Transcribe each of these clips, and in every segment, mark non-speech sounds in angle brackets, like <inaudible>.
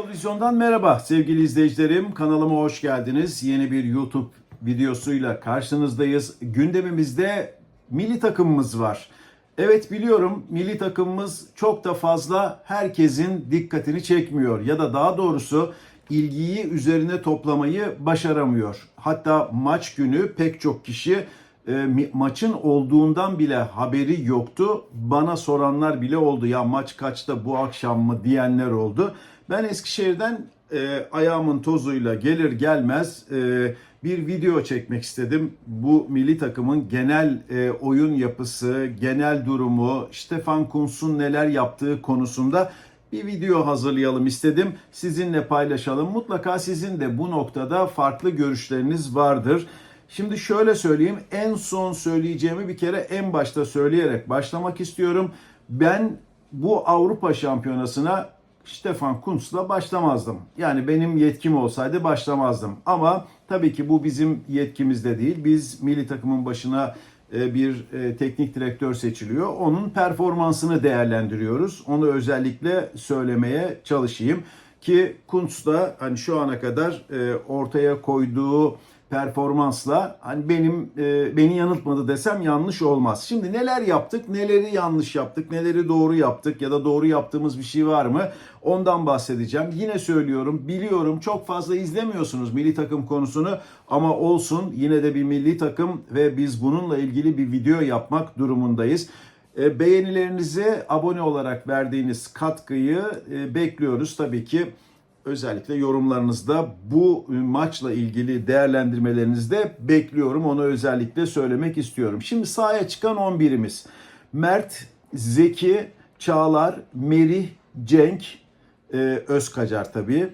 Futbol Vizyon'dan merhaba sevgili izleyicilerim. Kanalıma hoş geldiniz. Yeni bir YouTube videosuyla karşınızdayız. Gündemimizde milli takımımız var. Evet biliyorum milli takımımız çok da fazla herkesin dikkatini çekmiyor ya da daha doğrusu ilgiyi üzerine toplamayı başaramıyor. Hatta maç günü pek çok kişi e, maçın olduğundan bile haberi yoktu. Bana soranlar bile oldu. Ya maç kaçta bu akşam mı diyenler oldu. Ben Eskişehir'den e, ayağımın tozuyla gelir gelmez e, bir video çekmek istedim. Bu milli takımın genel e, oyun yapısı, genel durumu, Stefan Kuntz'un neler yaptığı konusunda bir video hazırlayalım istedim. Sizinle paylaşalım. Mutlaka sizin de bu noktada farklı görüşleriniz vardır. Şimdi şöyle söyleyeyim. En son söyleyeceğimi bir kere en başta söyleyerek başlamak istiyorum. Ben bu Avrupa Şampiyonası'na Stefan Kuntz'la başlamazdım. Yani benim yetkim olsaydı başlamazdım. Ama tabii ki bu bizim yetkimizde değil. Biz milli takımın başına e, bir e, teknik direktör seçiliyor. Onun performansını değerlendiriyoruz. Onu özellikle söylemeye çalışayım ki Kuntz da hani şu ana kadar e, ortaya koyduğu performansla hani benim e, beni yanıltmadı desem yanlış olmaz. Şimdi neler yaptık, neleri yanlış yaptık, neleri doğru yaptık ya da doğru yaptığımız bir şey var mı? Ondan bahsedeceğim. Yine söylüyorum, biliyorum çok fazla izlemiyorsunuz milli takım konusunu ama olsun yine de bir milli takım ve biz bununla ilgili bir video yapmak durumundayız. E, Beğenilerinizi abone olarak verdiğiniz katkıyı e, bekliyoruz tabii ki. Özellikle yorumlarınızda bu maçla ilgili değerlendirmelerinizde bekliyorum. Onu özellikle söylemek istiyorum. Şimdi sahaya çıkan 11'imiz. Mert, Zeki, Çağlar, Merih, Cenk, e, Özkacar tabii.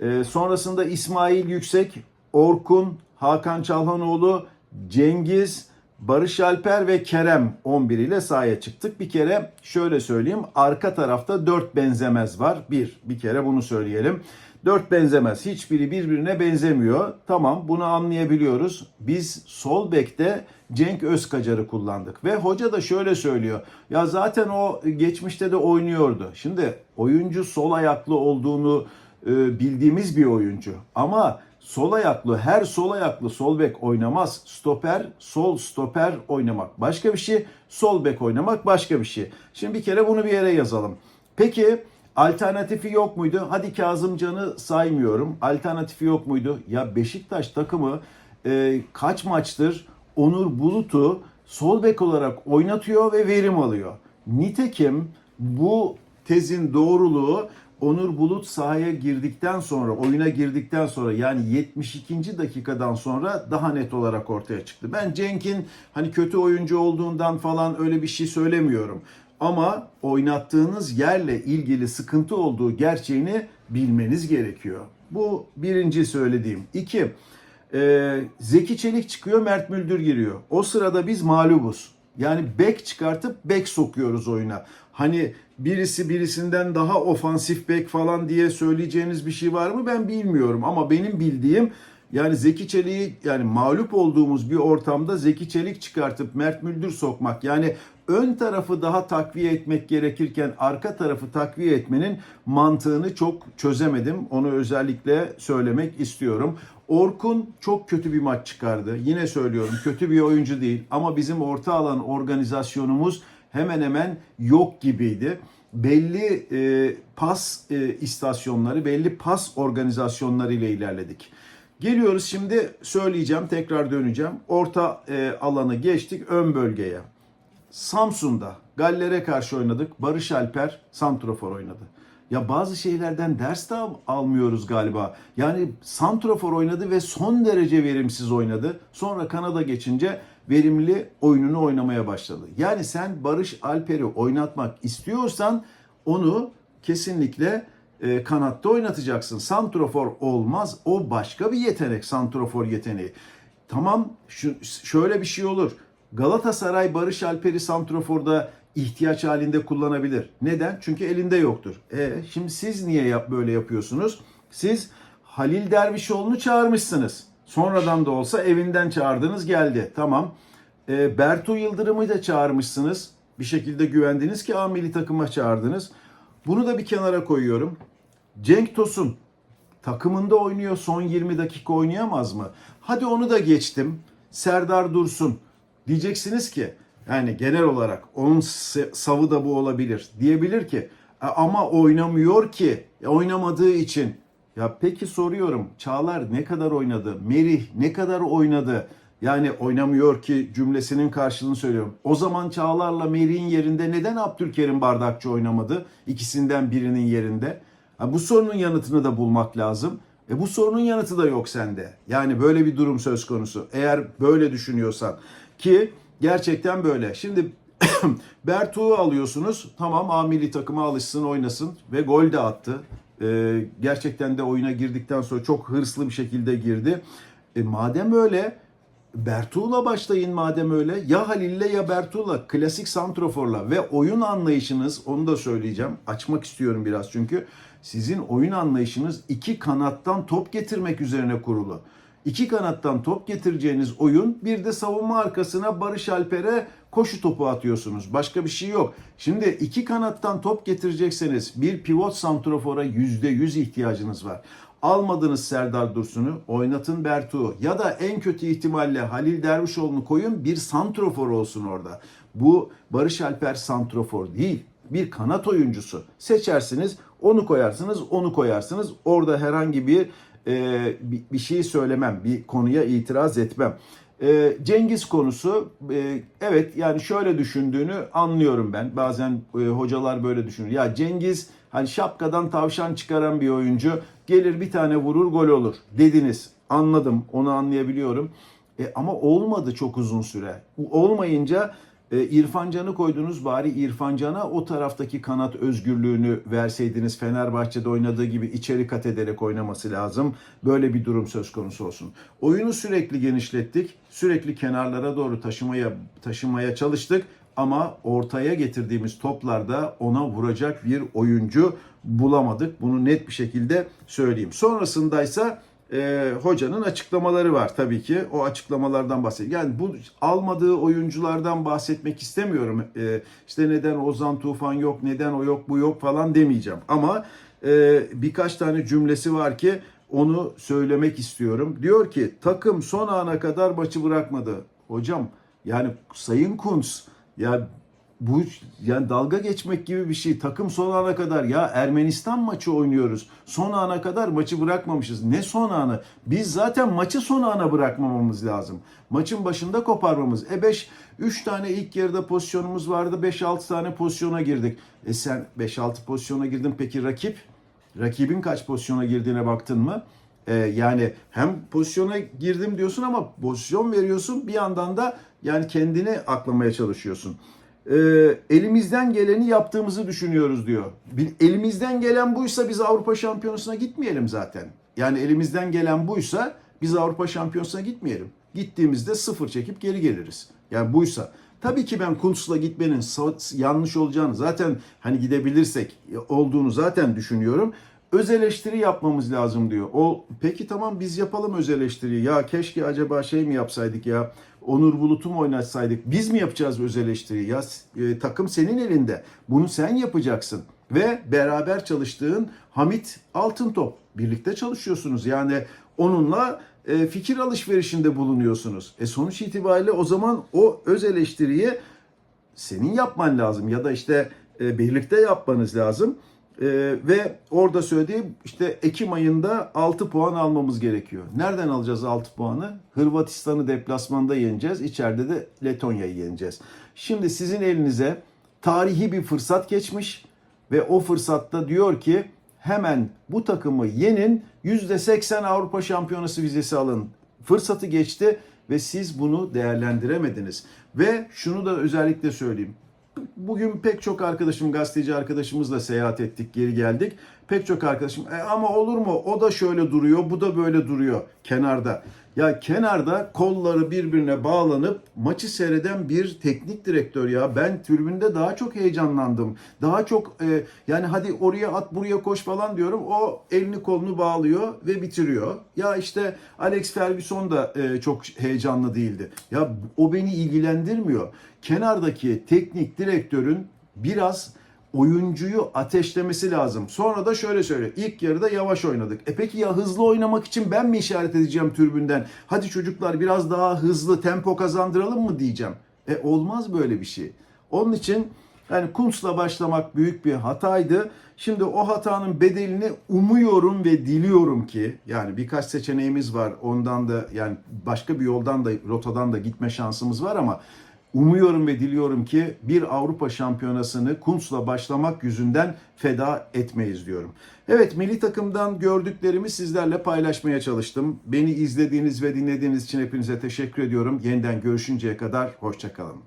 E, sonrasında İsmail Yüksek, Orkun, Hakan Çalhanoğlu, Cengiz, Barış Alper ve Kerem 11 ile sahaya çıktık. Bir kere şöyle söyleyeyim. Arka tarafta 4 benzemez var. Bir, bir kere bunu söyleyelim. 4 benzemez. Hiçbiri birbirine benzemiyor. Tamam bunu anlayabiliyoruz. Biz sol bekte Cenk Özkacar'ı kullandık. Ve hoca da şöyle söylüyor. Ya zaten o geçmişte de oynuyordu. Şimdi oyuncu sol ayaklı olduğunu e, bildiğimiz bir oyuncu. Ama sol ayaklı, her sol ayaklı sol bek oynamaz. Stoper, sol stoper oynamak başka bir şey. Sol bek oynamak başka bir şey. Şimdi bir kere bunu bir yere yazalım. Peki alternatifi yok muydu? Hadi Kazımcan'ı saymıyorum. Alternatifi yok muydu? Ya Beşiktaş takımı e, kaç maçtır Onur Bulut'u sol bek olarak oynatıyor ve verim alıyor. Nitekim bu tezin doğruluğu Onur Bulut sahaya girdikten sonra, oyuna girdikten sonra yani 72. dakikadan sonra daha net olarak ortaya çıktı. Ben Cenk'in hani kötü oyuncu olduğundan falan öyle bir şey söylemiyorum. Ama oynattığınız yerle ilgili sıkıntı olduğu gerçeğini bilmeniz gerekiyor. Bu birinci söylediğim. İki, e, Zeki Çelik çıkıyor, Mert Müldür giriyor. O sırada biz mağlubuz. Yani bek çıkartıp bek sokuyoruz oyuna. Hani birisi birisinden daha ofansif bek falan diye söyleyeceğiniz bir şey var mı ben bilmiyorum. Ama benim bildiğim yani Zeki Çelik'i yani mağlup olduğumuz bir ortamda Zeki Çelik çıkartıp Mert Müldür sokmak yani ön tarafı daha takviye etmek gerekirken arka tarafı takviye etmenin mantığını çok çözemedim. Onu özellikle söylemek istiyorum. Orkun çok kötü bir maç çıkardı. Yine söylüyorum kötü bir oyuncu değil ama bizim orta alan organizasyonumuz hemen hemen yok gibiydi. Belli e, pas e, istasyonları, belli pas organizasyonları ile ilerledik. Geliyoruz şimdi söyleyeceğim, tekrar döneceğim. Orta e, alanı geçtik ön bölgeye. Samsun'da Galler'e karşı oynadık. Barış Alper Santrofor oynadı. Ya bazı şeylerden ders de al- almıyoruz galiba. Yani Santrofor oynadı ve son derece verimsiz oynadı. Sonra Kanada geçince verimli oyununu oynamaya başladı. Yani sen Barış Alper'i oynatmak istiyorsan onu kesinlikle e, kanatta oynatacaksın. Santrofor olmaz. O başka bir yetenek. Santrofor yeteneği. Tamam şu, şöyle bir şey olur. Galatasaray Barış Alper'i Santrofor'da ihtiyaç halinde kullanabilir. Neden? Çünkü elinde yoktur. E, şimdi siz niye yap, böyle yapıyorsunuz? Siz Halil Dervişoğlu'nu çağırmışsınız. Sonradan da olsa evinden çağırdınız geldi. Tamam. E, Bertu Yıldırım'ı da çağırmışsınız. Bir şekilde güvendiniz ki A milli takıma çağırdınız. Bunu da bir kenara koyuyorum. Cenk Tosun takımında oynuyor son 20 dakika oynayamaz mı? Hadi onu da geçtim. Serdar Dursun. Diyeceksiniz ki yani genel olarak onun savı da bu olabilir. Diyebilir ki "E, ama oynamıyor ki. E, oynamadığı için. Ya peki soruyorum. Çağlar ne kadar oynadı? Merih ne kadar oynadı? Yani oynamıyor ki cümlesinin karşılığını söylüyorum. O zaman Çağlar'la Merih'in yerinde neden Abdülkerim Bardakçı oynamadı? İkisinden birinin yerinde. Ha, bu sorunun yanıtını da bulmak lazım. E bu sorunun yanıtı da yok sende. Yani böyle bir durum söz konusu. Eğer böyle düşünüyorsan ki gerçekten böyle. Şimdi <clears throat> Bertuğ'u alıyorsunuz. Tamam A milli takıma alışsın, oynasın ve gol de attı. E, gerçekten de oyuna girdikten sonra çok hırslı bir şekilde girdi. E, madem öyle Bertuğ'la başlayın madem öyle. Ya Halil'le ya Bertuğ'la klasik santroforla ve oyun anlayışınız onu da söyleyeceğim. Açmak istiyorum biraz çünkü sizin oyun anlayışınız iki kanattan top getirmek üzerine kurulu. İki kanattan top getireceğiniz oyun bir de savunma arkasına Barış Alper'e koşu topu atıyorsunuz. Başka bir şey yok. Şimdi iki kanattan top getirecekseniz bir pivot santrofora %100 ihtiyacınız var. Almadınız Serdar Dursun'u, oynatın Bertuğ'u ya da en kötü ihtimalle Halil Dervişoğlu'nu koyun bir santrofor olsun orada. Bu Barış Alper santrofor değil, bir kanat oyuncusu. Seçersiniz, onu koyarsınız, onu koyarsınız. Orada herhangi bir e, bir, bir şey söylemem, bir konuya itiraz etmem. E, Cengiz konusu e, evet yani şöyle düşündüğünü anlıyorum ben. Bazen e, hocalar böyle düşünür. Ya Cengiz hani şapkadan tavşan çıkaran bir oyuncu gelir bir tane vurur gol olur dediniz. Anladım onu anlayabiliyorum. E, ama olmadı çok uzun süre. Olmayınca e, İrfan Can'ı koydunuz bari İrfan Can'a o taraftaki kanat özgürlüğünü verseydiniz Fenerbahçe'de oynadığı gibi içeri kat ederek oynaması lazım. Böyle bir durum söz konusu olsun. Oyunu sürekli genişlettik. Sürekli kenarlara doğru taşımaya taşımaya çalıştık ama ortaya getirdiğimiz toplarda ona vuracak bir oyuncu bulamadık. Bunu net bir şekilde söyleyeyim. Sonrasındaysa e, hocanın açıklamaları var tabii ki. O açıklamalardan bahsediyor. Yani bu almadığı oyunculardan bahsetmek istemiyorum. E, işte neden Ozan Tufan yok, neden o yok, bu yok falan demeyeceğim. Ama e, birkaç tane cümlesi var ki onu söylemek istiyorum. Diyor ki takım son ana kadar maçı bırakmadı. Hocam yani Sayın Kunz ya bu yani dalga geçmek gibi bir şey. Takım son ana kadar ya Ermenistan maçı oynuyoruz. Son ana kadar maçı bırakmamışız. Ne son anı? Biz zaten maçı son ana bırakmamamız lazım. Maçın başında koparmamız. E 5 3 tane ilk yarıda pozisyonumuz vardı. 5-6 tane pozisyona girdik. E sen 5-6 pozisyona girdin peki rakip? Rakibin kaç pozisyona girdiğine baktın mı? Ee, yani hem pozisyona girdim diyorsun ama pozisyon veriyorsun bir yandan da yani kendini aklamaya çalışıyorsun. Ee, elimizden geleni yaptığımızı düşünüyoruz diyor. Bir, elimizden gelen buysa biz Avrupa Şampiyonası'na gitmeyelim zaten. Yani elimizden gelen buysa biz Avrupa Şampiyonası'na gitmeyelim. Gittiğimizde sıfır çekip geri geliriz. Yani buysa. Tabii ki ben Kuntz'la gitmenin yanlış olacağını zaten hani gidebilirsek olduğunu zaten düşünüyorum. Öz eleştiri yapmamız lazım diyor. O peki tamam biz yapalım öz eleştiriyi. Ya keşke acaba şey mi yapsaydık ya? Onur Bulut'u mu oynatsaydık? Biz mi yapacağız öz eleştiriyi? Ya e, takım senin elinde. Bunu sen yapacaksın. Ve beraber çalıştığın Hamit Altıntop. Birlikte çalışıyorsunuz. Yani onunla e, fikir alışverişinde bulunuyorsunuz. E sonuç itibariyle o zaman o öz eleştiriyi senin yapman lazım ya da işte e, birlikte yapmanız lazım. E, ve orada söylediğim işte Ekim ayında 6 puan almamız gerekiyor. Nereden alacağız 6 puanı? Hırvatistan'ı deplasmanda yeneceğiz. İçeride de Letonya'yı yeneceğiz. Şimdi sizin elinize tarihi bir fırsat geçmiş ve o fırsatta diyor ki hemen bu takımı yenin %80 Avrupa Şampiyonası vizesi alın. Fırsatı geçti ve siz bunu değerlendiremediniz. Ve şunu da özellikle söyleyeyim. Bugün pek çok arkadaşım, gazeteci arkadaşımızla seyahat ettik, geri geldik. Pek çok arkadaşım e, ama olur mu o da şöyle duruyor, bu da böyle duruyor kenarda. Ya kenarda kolları birbirine bağlanıp maçı seyreden bir teknik direktör ya. Ben tribünde daha çok heyecanlandım. Daha çok e, yani hadi oraya at buraya koş falan diyorum. O elini kolunu bağlıyor ve bitiriyor. Ya işte Alex Ferguson da e, çok heyecanlı değildi. Ya o beni ilgilendirmiyor. Kenardaki teknik direktörün biraz oyuncuyu ateşlemesi lazım. Sonra da şöyle söyle. İlk yarıda yavaş oynadık. E peki ya hızlı oynamak için ben mi işaret edeceğim türbünden? Hadi çocuklar biraz daha hızlı tempo kazandıralım mı diyeceğim. E olmaz böyle bir şey. Onun için yani Kuntz'la başlamak büyük bir hataydı. Şimdi o hatanın bedelini umuyorum ve diliyorum ki yani birkaç seçeneğimiz var. Ondan da yani başka bir yoldan da rotadan da gitme şansımız var ama umuyorum ve diliyorum ki bir Avrupa Şampiyonası'nı Kuntz'la başlamak yüzünden feda etmeyiz diyorum. Evet milli takımdan gördüklerimi sizlerle paylaşmaya çalıştım. Beni izlediğiniz ve dinlediğiniz için hepinize teşekkür ediyorum. Yeniden görüşünceye kadar hoşçakalın.